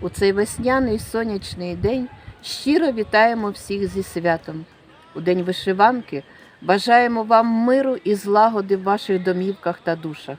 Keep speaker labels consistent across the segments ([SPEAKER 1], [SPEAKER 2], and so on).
[SPEAKER 1] У цей весняний сонячний день щиро вітаємо всіх зі святом. У день вишиванки бажаємо вам миру і злагоди в ваших домівках та душах.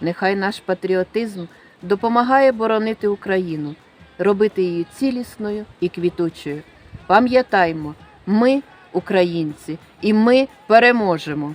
[SPEAKER 1] Нехай наш патріотизм допомагає боронити Україну, робити її цілісною і квітучою. Пам'ятаймо, ми українці, і ми переможемо.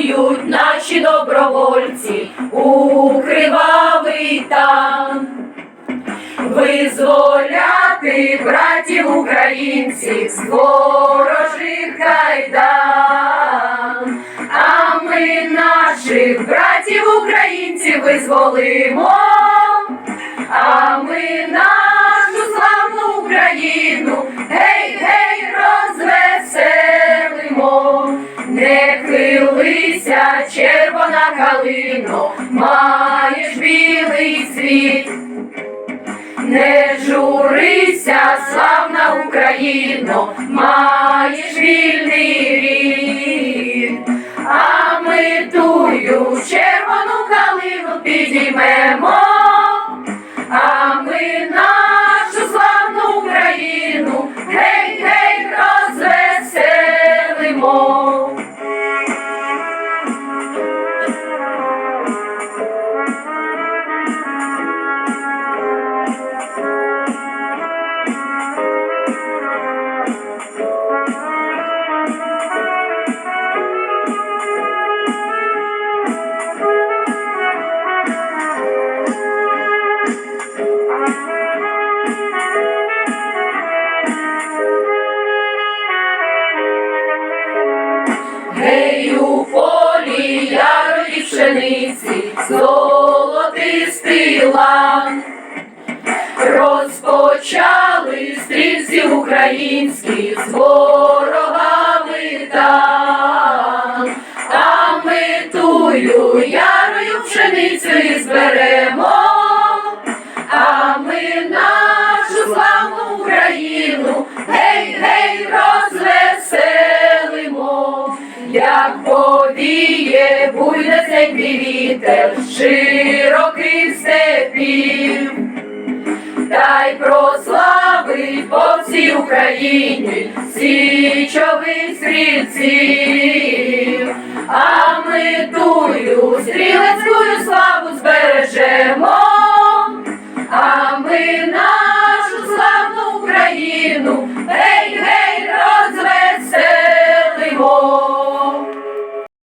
[SPEAKER 2] Марширують наші добровольці у кривавий танк. Визволяти братів українців з ворожих кайдан. А ми наших братів українців визволимо, а червона калино, маєш білий світ. Не журися, славна Україно, маєш вільний рід, а ми тую червону калину підіймемо, пшениці, золотистий лан. Розпочали стрільці українські з ворогами там. А ми тую ярою пшеницю і зберемо, а ми нашу славну Україну, гей, гей, розвеселимо, як повіє, буйне цей вітер, широких степів. Та й прославить по всій Україні січових стрільців.